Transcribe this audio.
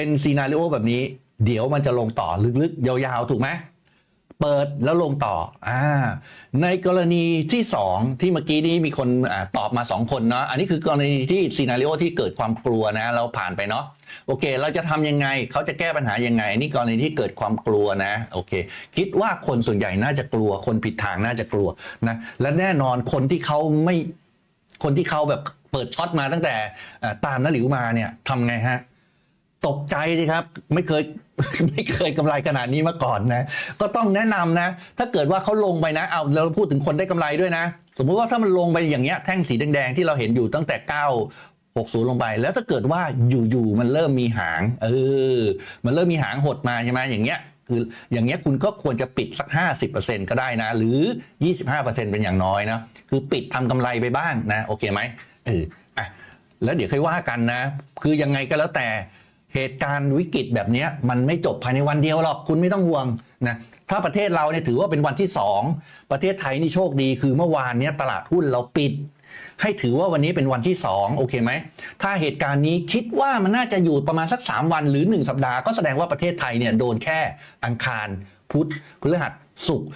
เป็นซีนารีโอแบบนี้ เดี๋ยวมันจะลงต่อลึกๆ ยาวๆ ถูกไหมเปิดแล้วลงต่ออ่าในกรณีที่ 2 ที่เมื่อกี้นี้มีคนอตอบมา 2 คนเนาะอันนี้คือกรณีที่ซีนารีโอที่เกิดความกลัวนะ เราผ่านไปเนาะโอเค เราจะทำยังไงเขาจะแก้ปัญหายังไงอันนี้กรณีที่เกิดความกลัวนะโอเค คิดว่าคนส่วนใหญ่น่าจะกลัว คนผิดทางน่าจะกลัวนะและแน่นอนคนที่เขาไม่คนที่เขาแบบเปิดช็อตมาตั้งแต่ตามนหลิวมาเนี่ยทำไงฮะ ตกใจสิครับ ไม่เคยไม่เคยกำไรขนาดนี้มาก่อนนะ ก็ต้องแนะนำนะ ถ้าเกิดว่าเขาลงไปนะเอาเราพูดถึงคนได้กำไรด้วยนะ สมมุติว่าถ้ามันลงไปอย่างเงี้ยแท่งสีแดงๆที่เราเห็นอยู่ตั้งแต่9 60 ลงไป แล้วถ้าเกิดว่าอยู่ๆมันเริ่มมีหาง เออ มันเริ่มมีหางหดมาใช่ไหมอย่างเงี้ยคืออย่างเงี้ยคุณก็ควรจะปิดสัก 50%ก็ได้นะ หรือ 25%เป็นอย่างน้อยนะ คือปิดทำกำไรไปบ้างนะ โอเคไหมเอออะแล้วเดี๋ยวค่อยว่ากันนะ คือยังไงก็แล้วแต่ เหตุการณ์วิกฤตแบบนี้มันไม่จบภายในวันเดียวหรอกคุณไม่ต้องห่วงนะถ้าประเทศเราเนี่ยถือว่าเป็นวันที่ 2 ประเทศไทยนี่โชคดีคือเมื่อวานเนี้ยตลาดหุ้นเราปิด ให้ถือว่าวันนี้เป็นวันที่ 2 โอเคไหม ถ้าเหตุการณ์นี้คิดว่ามันน่าจะอยู่ประมาณสัก 3 วันหรือ 1 สัปดาห์ก็แสดงว่าประเทศไทยเนี่ยโดนแค่อังคารพุธพฤหัสศุกร์